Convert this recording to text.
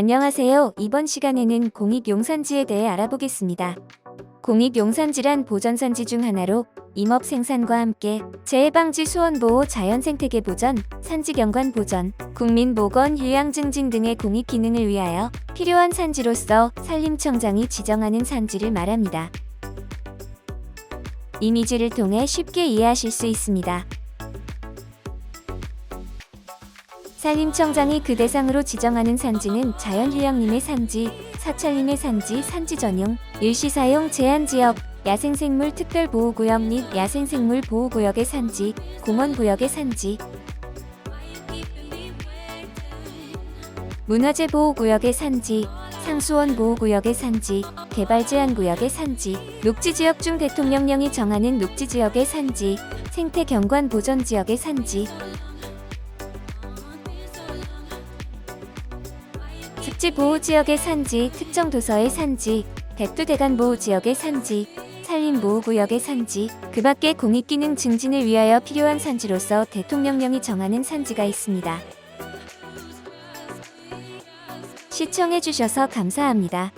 안녕하세요. 이번 시간에는 공익용산지에 대해 알아보겠습니다. 공익용산지란 보전산지 중 하나로 임업 생산과 함께 재해방지 수원보호 자연생태계 보전, 산지경관 보전, 국민보건 휴양 증진 등의 공익 기능을 위하여 필요한 산지로서 산림청장이 지정하는 산지를 말합니다. 이미지를 통해 쉽게 이해하실 수 있습니다. 산림청장이 그 대상으로 지정하는 산지는 자연휴양림의 산지, 사찰림의 산지, 산지 전용, 일시사용 제한지역, 야생생물 특별보호구역 및 야생생물 보호구역의 산지, 공원구역의 산지, 문화재 보호구역의 산지, 상수원 보호구역의 산지, 개발제한구역의 산지, 녹지지역 중 대통령령이 정하는 녹지지역의 산지, 생태경관 보전지역의 산지, 특지보호지역의 산지, 특정 도서의 산지, 백두대간 보호지역의 산지, 산림 보호구역의 산지, 그 밖에 공익기능 증진을 위하여 필요한 산지로서 대통령령이 정하는 산지가 있습니다. 시청해주셔서 감사합니다.